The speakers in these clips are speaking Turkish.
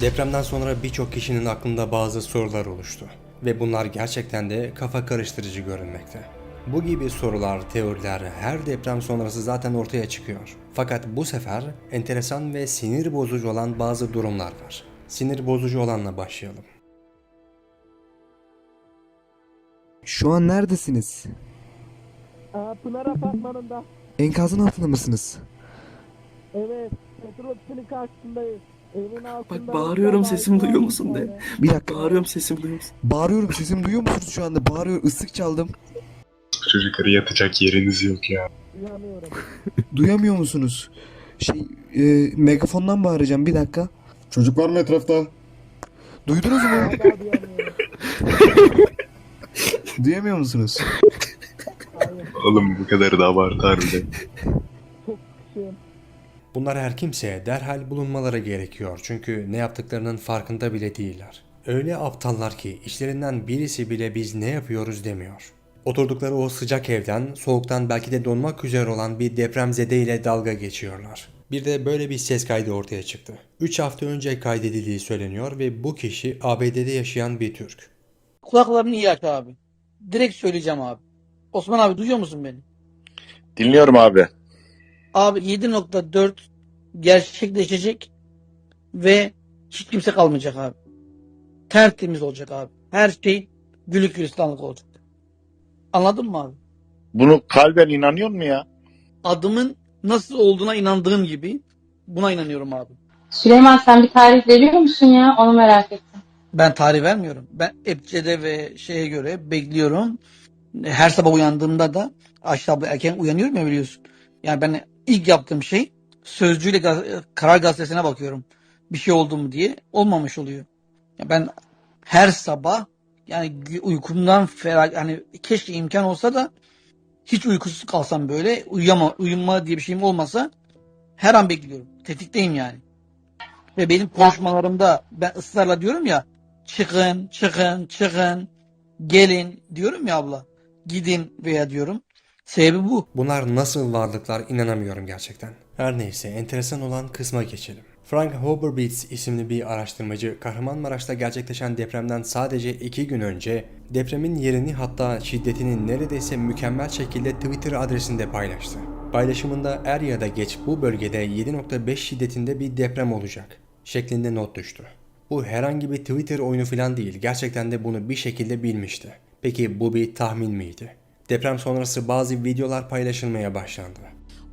Depremden sonra birçok kişinin aklında bazı sorular oluştu. Ve bunlar gerçekten de kafa karıştırıcı görünmekte. Bu gibi sorular, teoriler her deprem sonrası zaten ortaya çıkıyor. Fakat bu sefer enteresan ve sinir bozucu olan bazı durumlar var. Sinir bozucu olanla başlayalım. Şu an neredesiniz? Aa, Pınar Apartmanı'nda. Enkazın altında mısınız? Evet. Petrol ofisinin karşısındayız. Bak bağırıyorum sesimi duyuyor musun de. Bir dakika. Bağırıyorum sesimi duyuyor musun? Bağırıyorum sesimi duyuyor musunuz şu anda? Bağırıyor ıslık çaldım. Çocukları yatacak yeriniz yok ya. Duyamıyor musunuz? Şey e, megafondan bağıracağım bir dakika. Çocuk var mı etrafta? Duydunuz mu? Duyamıyor musunuz? Oğlum bu kadar da abartı harbiden. Bunlar her kimseye derhal bulunmaları gerekiyor çünkü ne yaptıklarının farkında bile değiller. Öyle aptallar ki içlerinden birisi bile biz ne yapıyoruz demiyor. Oturdukları o sıcak evden soğuktan belki de donmak üzere olan bir depremzede ile dalga geçiyorlar. Bir de böyle bir ses kaydı ortaya çıktı. 3 hafta önce kaydedildiği söyleniyor ve bu kişi ABD'de yaşayan bir Türk. Kulaklarını iyi aç abi. Direkt söyleyeceğim abi. Osman abi duyuyor musun beni? Dinliyorum abi. Abi 7.4 gerçekleşecek ve hiç kimse kalmayacak abi. Tertemiz olacak abi. Her şey gülük gülistanlık olacak. Anladın mı abi? Bunu kalben inanıyor mu ya? Adımın nasıl olduğuna inandığım gibi buna inanıyorum abi. Süleyman sen bir tarih veriyor musun ya? Onu merak ettim. Ben tarih vermiyorum. Ben Epçe'de ve şeye göre bekliyorum. Her sabah uyandığımda da abla erken uyanıyorum ya biliyorsun. Yani ben ilk yaptığım şey Sözcüyle gaz- Karar Gazetesi'ne bakıyorum. Bir şey oldu mu diye. Olmamış oluyor. Ya ben her sabah yani uykumdan ferah yani keşke imkan olsa da hiç uykusuz kalsam böyle uyuyama, uyuma diye bir şeyim olmasa her an bekliyorum. Tetikteyim yani. Ve benim konuşmalarımda ben ısrarla diyorum ya çıkın, çıkın, çıkın, gelin diyorum ya abla. Gidin veya diyorum. Sebebi bu. Bunlar nasıl varlıklar inanamıyorum gerçekten. Her neyse enteresan olan kısma geçelim. Frank Hoberbeats isimli bir araştırmacı Kahramanmaraş'ta gerçekleşen depremden sadece 2 gün önce depremin yerini hatta şiddetini neredeyse mükemmel şekilde Twitter adresinde paylaştı. Paylaşımında er ya da geç bu bölgede 7.5 şiddetinde bir deprem olacak şeklinde not düştü. Bu herhangi bir Twitter oyunu falan değil gerçekten de bunu bir şekilde bilmişti. Peki bu bir tahmin miydi? Deprem sonrası bazı videolar paylaşılmaya başlandı.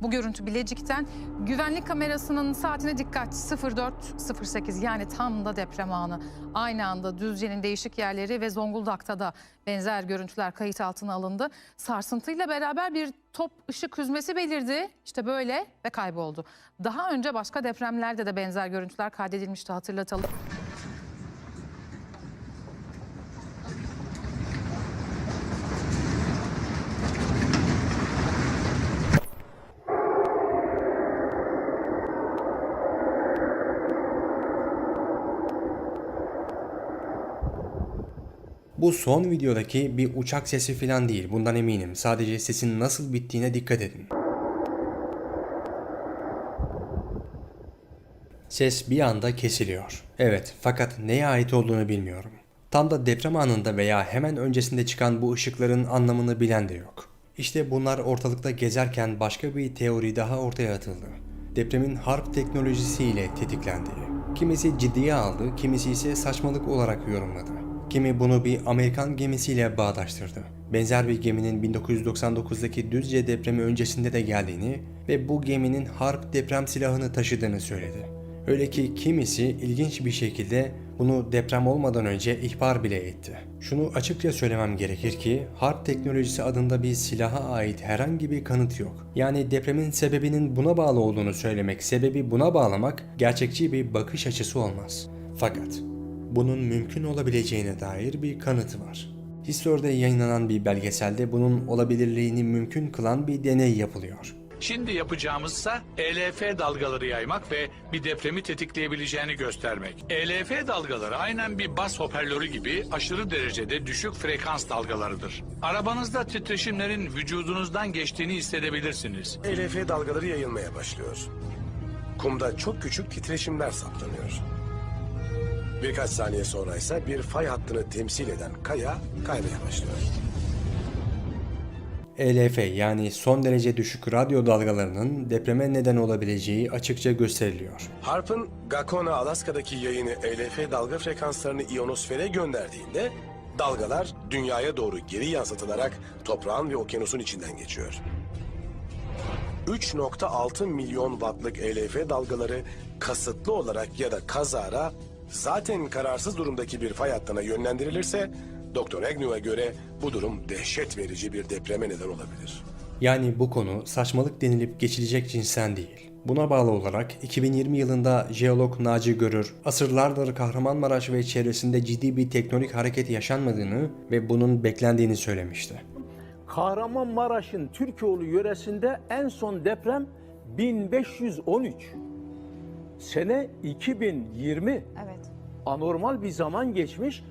Bu görüntü Bilecik'ten güvenlik kamerasının saatine dikkat 04.08 yani tam da deprem anı. Aynı anda Düzce'nin değişik yerleri ve Zonguldak'ta da benzer görüntüler kayıt altına alındı. Sarsıntıyla beraber bir top ışık hüzmesi belirdi. İşte böyle ve kayboldu. Daha önce başka depremlerde de benzer görüntüler kaydedilmişti hatırlatalım. Bu son videodaki bir uçak sesi falan değil bundan eminim. Sadece sesin nasıl bittiğine dikkat edin. Ses bir anda kesiliyor. Evet fakat neye ait olduğunu bilmiyorum. Tam da deprem anında veya hemen öncesinde çıkan bu ışıkların anlamını bilen de yok. İşte bunlar ortalıkta gezerken başka bir teori daha ortaya atıldı. Depremin harp teknolojisiyle tetiklendiği. Kimisi ciddiye aldı, kimisi ise saçmalık olarak yorumladı. Kimi bunu bir Amerikan gemisiyle bağdaştırdı. Benzer bir geminin 1999'daki Düzce depremi öncesinde de geldiğini ve bu geminin harp deprem silahını taşıdığını söyledi. Öyle ki kimisi ilginç bir şekilde bunu deprem olmadan önce ihbar bile etti. Şunu açıkça söylemem gerekir ki harp teknolojisi adında bir silaha ait herhangi bir kanıt yok. Yani depremin sebebinin buna bağlı olduğunu söylemek, sebebi buna bağlamak gerçekçi bir bakış açısı olmaz. Fakat bunun mümkün olabileceğine dair bir kanıtı var. History'de yayınlanan bir belgeselde bunun olabilirliğini mümkün kılan bir deney yapılıyor. Şimdi yapacağımızsa ELF dalgaları yaymak ve bir depremi tetikleyebileceğini göstermek. ELF dalgaları aynen bir bas hoparlörü gibi aşırı derecede düşük frekans dalgalarıdır. Arabanızda titreşimlerin vücudunuzdan geçtiğini hissedebilirsiniz. ELF dalgaları yayılmaya başlıyor. Kumda çok küçük titreşimler saptanıyor. Birkaç saniye sonra ise bir fay hattını temsil eden kaya kaymaya başlıyor. ELF yani son derece düşük radyo dalgalarının depreme neden olabileceği açıkça gösteriliyor. Harp'ın Gakona, Alaska'daki yayını ELF dalga frekanslarını ionosfere gönderdiğinde dalgalar dünyaya doğru geri yansıtılarak toprağın ve okyanusun içinden geçiyor. 3.6 milyon wattlık ELF dalgaları kasıtlı olarak ya da kazara zaten kararsız durumdaki bir fay hattına yönlendirilirse Dr. Agnew'a göre bu durum dehşet verici bir depreme neden olabilir. Yani bu konu saçmalık denilip geçilecek cinsten değil. Buna bağlı olarak 2020 yılında jeolog Naci Görür, asırlardır Kahramanmaraş ve çevresinde ciddi bir tektonik hareket yaşanmadığını ve bunun beklendiğini söylemişti. Kahramanmaraş'ın Türkoğlu yöresinde en son deprem 1513. Sene 2020. Evet. Anormal bir zaman geçmiş.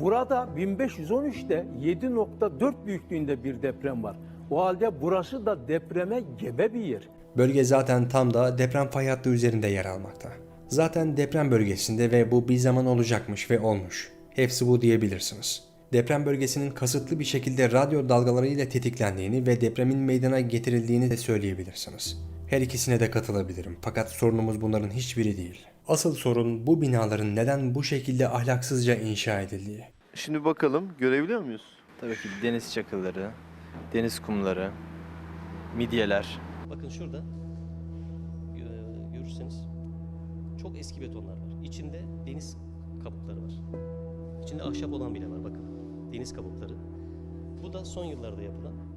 Burada 1513'te 7.4 büyüklüğünde bir deprem var. O halde burası da depreme gebe bir yer. Bölge zaten tam da deprem fay hattı üzerinde yer almakta. Zaten deprem bölgesinde ve bu bir zaman olacakmış ve olmuş. Hepsi bu diyebilirsiniz. Deprem bölgesinin kasıtlı bir şekilde radyo dalgalarıyla tetiklendiğini ve depremin meydana getirildiğini de söyleyebilirsiniz. Her ikisine de katılabilirim fakat sorunumuz bunların hiçbiri değil. Asıl sorun bu binaların neden bu şekilde ahlaksızca inşa edildiği. Şimdi bakalım görebiliyor muyuz? Tabii ki deniz çakılları, deniz kumları, midyeler. Bakın şurada gö- görürseniz çok eski betonlar var. İçinde deniz kabukları var. İçinde ahşap olan bile var bakın. Deniz kabukları. Bu da son yıllarda yapılan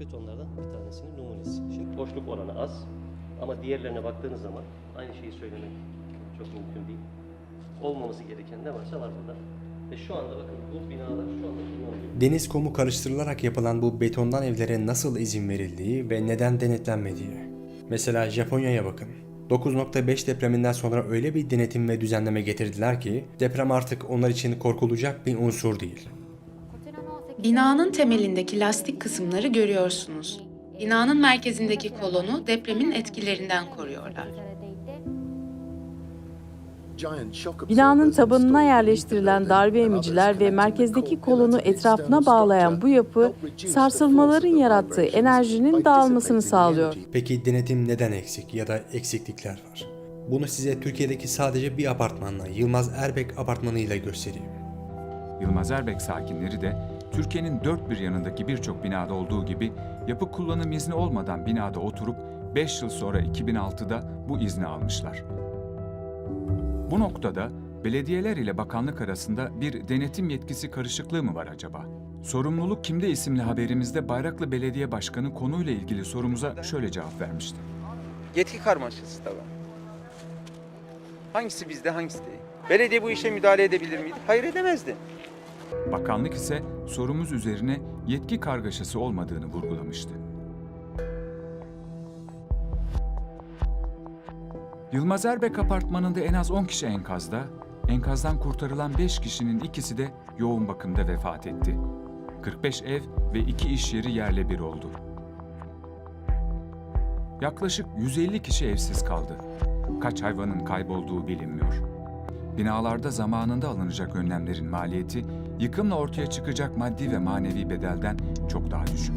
betonlardan bir tanesinin numunesi. Şimdi boşluk oranı az ama diğerlerine baktığınız zaman aynı şeyi söylemek çok mümkün değil. Olmaması gereken ne varsa var burada. Ve şu anda bakın bu binalar şu anda kullanılıyor. Deniz kumu karıştırılarak yapılan bu betondan evlere nasıl izin verildiği ve neden denetlenmediği. Mesela Japonya'ya bakın. 9.5 depreminden sonra öyle bir denetim ve düzenleme getirdiler ki deprem artık onlar için korkulacak bir unsur değil. Binanın temelindeki lastik kısımları görüyorsunuz. Binanın merkezindeki kolonu depremin etkilerinden koruyorlar. Binanın tabanına yerleştirilen darbe emiciler ve merkezdeki kolonu etrafına bağlayan bu yapı sarsılmaların yarattığı enerjinin dağılmasını sağlıyor. Peki denetim neden eksik ya da eksiklikler var? Bunu size Türkiye'deki sadece bir apartmanla Yılmaz Erbek apartmanıyla göstereyim. Yılmaz Erbek sakinleri de Türkiye'nin dört bir yanındaki birçok binada olduğu gibi yapı kullanım izni olmadan binada oturup 5 yıl sonra 2006'da bu izni almışlar. Bu noktada belediyeler ile bakanlık arasında bir denetim yetkisi karışıklığı mı var acaba? Sorumluluk kimde isimli haberimizde Bayraklı Belediye Başkanı konuyla ilgili sorumuza şöyle cevap vermişti. Yetki karmaşası da. Hangisi bizde hangisi değil? Belediye bu işe müdahale edebilir miydi? Hayır edemezdi. Bakanlık ise sorumuz üzerine yetki kargaşası olmadığını vurgulamıştı. Yılmaz Erbek apartmanında en az 10 kişi enkazda, enkazdan kurtarılan 5 kişinin ikisi de yoğun bakımda vefat etti. 45 ev ve 2 iş yeri yerle bir oldu. Yaklaşık 150 kişi evsiz kaldı. Kaç hayvanın kaybolduğu bilinmiyor. Binalarda zamanında alınacak önlemlerin maliyeti yıkımla ortaya çıkacak maddi ve manevi bedelden çok daha düşük.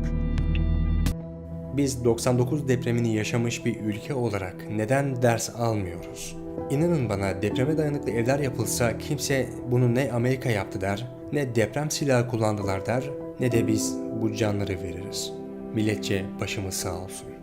Biz 99 depremini yaşamış bir ülke olarak neden ders almıyoruz? İnanın bana depreme dayanıklı evler yapılsa kimse bunu ne Amerika yaptı der, ne deprem silahı kullandılar der, ne de biz bu canları veririz. Milletçe başımız sağ olsun.